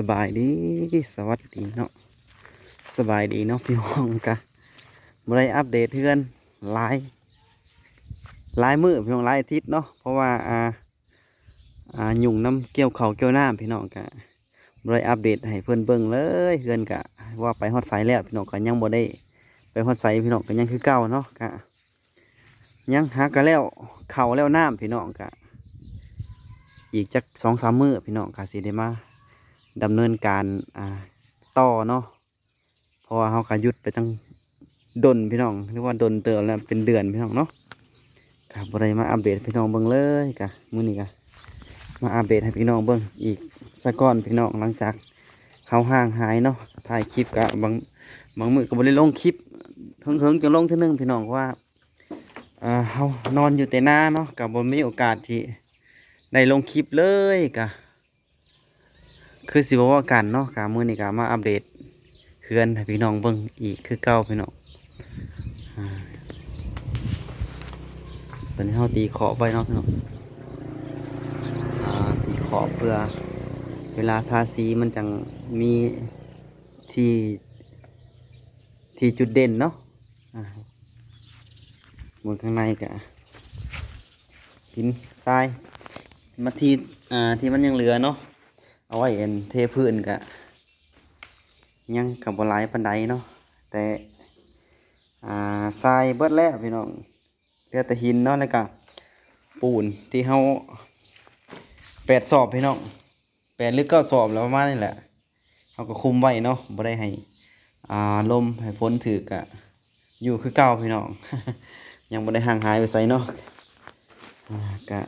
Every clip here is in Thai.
สบายดีสวัสดีเนาะสบายดีเนาะพี่น้องกะบ่ได้อัปเดตเทือนหลายหลายมือพี่น้องหลายอาทิตย์เนาะเพราะว่าอ่าอ่ายุ่งน้ำเกี่ยวเขาเกี่ยวน้ำพี่น้องกะบ่ได้อัปเดตให้เพื่อนเบิ่งเลยเฮือนกะว่าไปฮอดไสแล้วพี่น้องก็ยังบ่ได้ ไปฮอดไสพี่น้องก็ยังคือเก่าเนาะกะยังหากันแล้วเขาแล้วน้ำพี่น้องกะอีกจักสองสามมือพี่น้องกะสิได้มา ดำเนินการอ่าต่อเนาะเพราะว่าเขาขยุดไปตั้งดนพี่น้องเรียกว่าดนเติมแล้วเป็นเดือนพี่น้องเนาะครับบ่ได้มาอัปเดตพี่น้องเบิ่งเลยกะมื้อนี้กะมาอัปเดตให้พี่น้องเบิ่งอีกสักก้อนพี่น้องหลังจากเขาห่างหายเนาะถ่ายคลิปกะบางบางมือก็บ่ได้ลงคลิปเฮิงๆจะลงเท่านึงพี่น้องว่าอ่าเฮานอนอยู่แต่หน้าเนาะก็บ่มีโอกาสที่ได้ลงคลิปเลยกะ คือสิบว่ากันเนาะกะมื้อนี้กะมาอัปเดตเพื่อนพี่น้องเบิ่งอีกคือเก่าพี่น้องตอนนี้เราตีขอบไว้เนาะพี่น้องตีขอบเพื่อ เวลาทาสีมันจังมีที่ที่จุดเด่นเนาะบนข้างในกะหินทรายมาที่อ่าที่มันยังเหลือเนาะ เอาไว้เอ็นเทพื้นกะยังกับบลายปันไดเนาะแต่อ่าทรายเบิดแล้วพี่น้องเหลือแต่หินเนาะแล้วก็ปูนที่เฮาแปดสอบพี่น้องแปดหรือเก้าสอบแล้วประมาณนี้แหละเฮาก็คุมไว้เนาะบ่ได้ให้อ่าลมให้ฝนถือกะอยู่คือเก่าพี่น้องยังบ่ได้ห่างหายไปไสเนาะกะ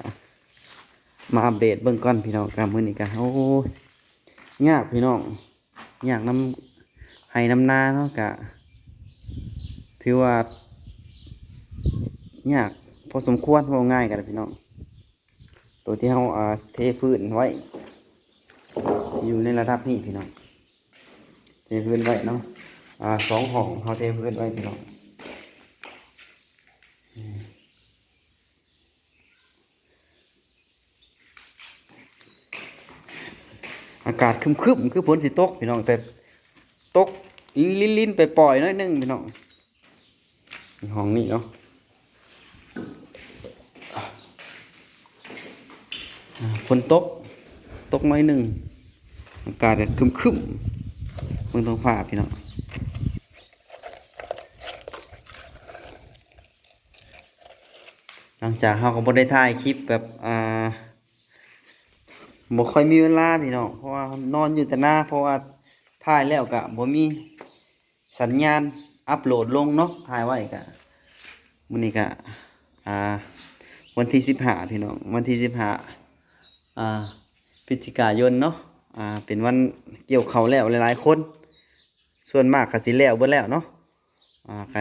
มาอัปเดตเบื้องก่อนพี่น้องกันมื้อนี้กันโอ้ยยากพี่น้องยากน้ำให้น้ำนาเนาะกะถือว่ายากพอสมควรพอง่ายกันพี่น้องตัวที่เราอ่าเทพื้นไว้ อยู่ในระดับนี้พี่น้องเทพื้นไว้เนาะอ่าสองห้องเราเทพื้นไว้พี่น้อง อากาศครึมคือฝนสิตกพี่น้องแต่ตกลิ้นลิ้นไปปล่อยน้อยนึงพี่น้องห้องนี้เนาะฝนตกตกน้อยหนึ่งอากาศคึมๆเมืองท้องฟ้าพี่น้องหลังจากเราก็บ่ได้ถ่ายคลิปแบบอ่า บ่ค่อยมีเวลาพี่น้องเพราะว่านอนอยู่แต่หน้าเพราะว่าถ่ายแล้วก็บ่มีสัญญาณอัปโหลดลงเนาะถ่ายไว้ก็มื้อนี้ก็อ่าวันที่15พี่น้องวันที่15อ่าพฤศจิกายนเนาะอ่าเป็นวันเกี่ยวเขาแล้วหลายๆคน ส่วนมากก็สิแล้วเบิดแล้วเนาะอ่าก็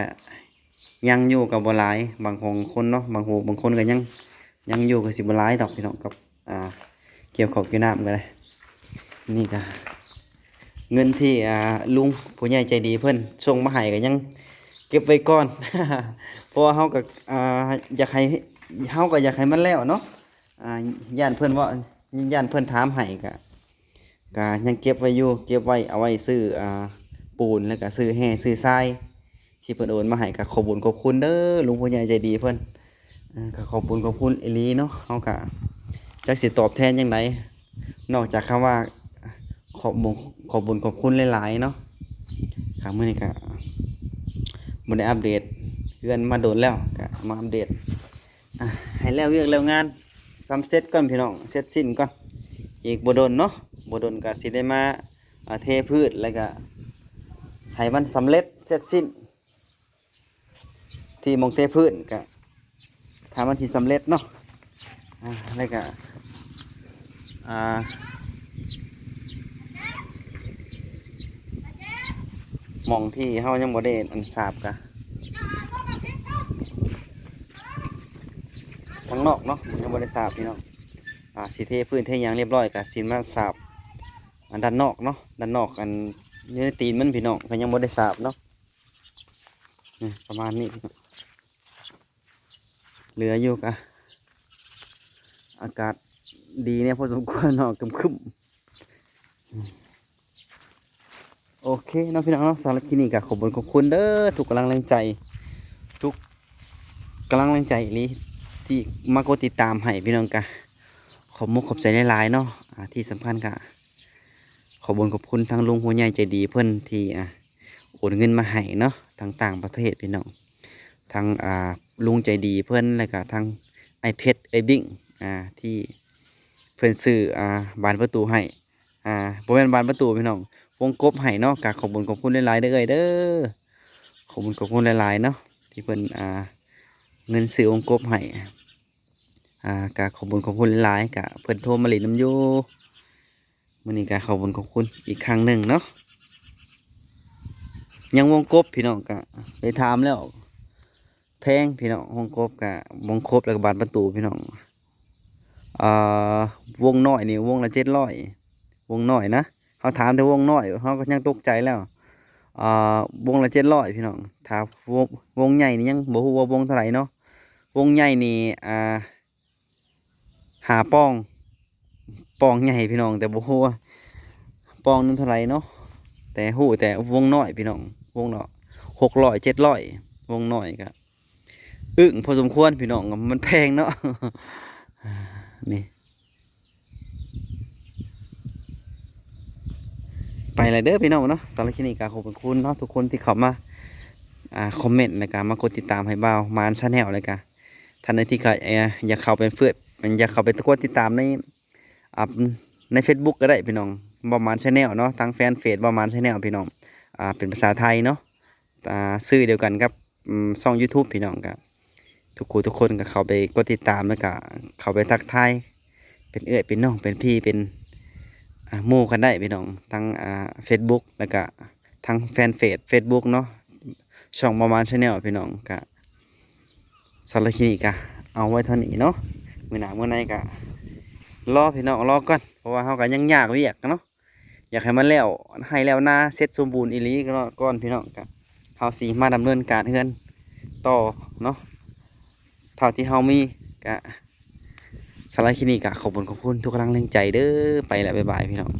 ยังอยู่กับบ่หลายบางของคนเนาะบางโหบางคนก็ยังยังอยู่กับสิบ่หลายดอกพี่น้องกับอ่า เกี่ยวขอบเกี่ยวน้ำกันเลยนี่ก็เงินที่ลุงผู้ใหญ่ใจดีเพิ่อนส่งมาให้ก็ยังเก็บไว้ก่อนเพราะว่าเฮาก็อยากให้เฮาก็อยากให้มันแล้วเนาะอ่าย่านเพิ่อนว่าย่านเพิ่อนถามให้ก็ก็ยังเก็บไว้อยู่เก็บไว้เอาไว้ซื้ออปูนแล้วก็ซื้อแห่ซื้อทรายที่เพิ่นโอนมาให้ก็ขอบุญขอบคุณเด้อลุงผู้ใหญ่ใจดีเพิ่นอ่าก็ขอบคุณขอบคุณอีลีเนาะเฮาก็ จักสิตอบแทนยังไงนอกจากคำว่าขอบบุญขอบบุญขอบคุณหลายๆเนาะครับมื่อนี้ก็บ่ได้อัปเดตเพื่อนมาโดนแล้วก็มาอัปเดตอะให้แล้วเวียกแล้วงานซ้ำเสร็จก่อนพี่น้องเสร็จสิ้นก่อนอีกบ่โดนเนาะบ่โดนก็สิได้มาเทพืชแล้วก็ให้มันสำเร็จเสร็จสิ้น ที่มองเทพืชก็ถ้ามันที่สำเร็จเนาะอ่าแล้วก็ อ่าหมองที่เฮายังบ่ได้อันสาบกะทั้งนอกเนาะยังบ่ได้สาบพี่น้องอ่าสิเทพื้นเทหยังเรียบร้อยกะสิมาสาบอันด้านนอกเนาะด้านนอกอันอยู่ในตีนมันพี่น้องก็ยังบ่ได้สาบเนาะนี่ประมาณนี้เหลืออยู่กะอากาศ ดีเนี่ยพอสมควรเนาะคึมคึมโอเคเนาะพี่น้องเนาะสำหรับที่นี่ก็ขอบคุณขอบคุณเด้อทุกกำลังแรงใจ ทุกกำลังแรงใจอีหลีที่มากดติดตามให้พี่น้องกะขอบมุกขอบใจหลายๆเนาะที่สำคัญกะขอบคุญขอบคุณทางลุงหัวใหญ่ใจดีเพื่อนที่อ่าโอนเงินมาให้เนาะทางต่างประเทศพี่น้องทางอ่าลุงใจดีเพื่อนแล้วก็ทางไอเพชรไอบิ้งอ่าที่ พื่อนซื้ออ่าบานประตูให้อ่าบริเวณบานประตูพี่น้องวงกบให้เนาะกะขอบคุญขอบคุณหลายๆเด้อเอ้ยเด้อขอบคุญขอบคุณหลายๆเนาะที่เพิ่นอ่าเงินซื้อวงกบให้อ่ากะขอบคุญขอบคุณหลายๆกะเพิ่นโทรมาเล่นน้ำยูมื้อนี้กะขอบคุญขอบคุณอีกครั้งหนึ่งเนาะยังวงกบพี่น้องกะไปถามแล้ว แพงพี่น้องวงกบกะวงกบแล้วก็บานประตูพี่น้อง อ่าวงน้อยนี่วงละเจ็ดร้อยวงน้อยนะเขาถามแต่วงน้อยเขาก็ยังตกใจแล้วอ่าวงละเจ็ดร้อยพี่น้องถ้าวงวงใหญ่นี่ยังบ่ฮู้ว่าวงเท่าไหร่เนาะวงใหญ่นี่อ่าหาป้องป้องใหญ่พี่น้องแต่บ่ฮู้ว่าป้องนึงเท่าไหร่เนาะแต่ฮู้แต่วงน้อยพี่น้องวงเนาะหกร้อยเจ็ดร้อยวงน้อยก็อึ้งพอสมควรพี่น้องมันแพงเนาะ นี่ไปเลยเด้อพี่น้องเนาะสำหรับคลินิกาขอบคุณเนาะทุกคนที่เข้ามาอ่าคอมเมนต์แล้วก็มากดติดตามให้บ่าวมานชาแนลเลยก็ท่านใดที่ก็เอ่อยากเข้าไปเฟื่อนอยากเข้าไปกดติดตามในอ่าใน Facebook ก็ได้พี่น้องบ่าวมานชาแนลเนาะทางแฟนเฟซบ่าวมานชาแนลพี่น้องอ่าเป็นภาษาไทยเนาะอ่าชื่อเดียวกันกับอืมช่อง YouTube พี่น้องก็ ทุกคนทุกคนก็เขาไปกดติดตามแล้วก็เขาไปทักทายเป็นเอื้อยเป็นน้องเป็นพี่เป็นหมู่กันได้พี่น้องทั้งเฟซบุ๊กแล้วก็ทั้งแฟนเฟซเฟซบุ๊กเนาะช่องประมาณชาแนลพี่น้องก็สำหรับคลินิกก็เอาไว้เท่านี้เนาะมื้อหน้ามื้อในก็รอพี่น้องรอก่อนเพราะว่าเฮาก็ยังยากเวียกเนาะอยากให้มันแล้วให้แล้วหน้าเสร็จสมบูรณ์อีลีก็ก่อนพี่น้องก็เฮาสิมาดำเนินการเฮือนต่อเนาะ ท่าที่เฮามีก็สไลด์คลินิกอะขอบคุณขอบคุณทุกกำลังแรงใจเด้อไปแล้วบ๊ายบายพี่น้อง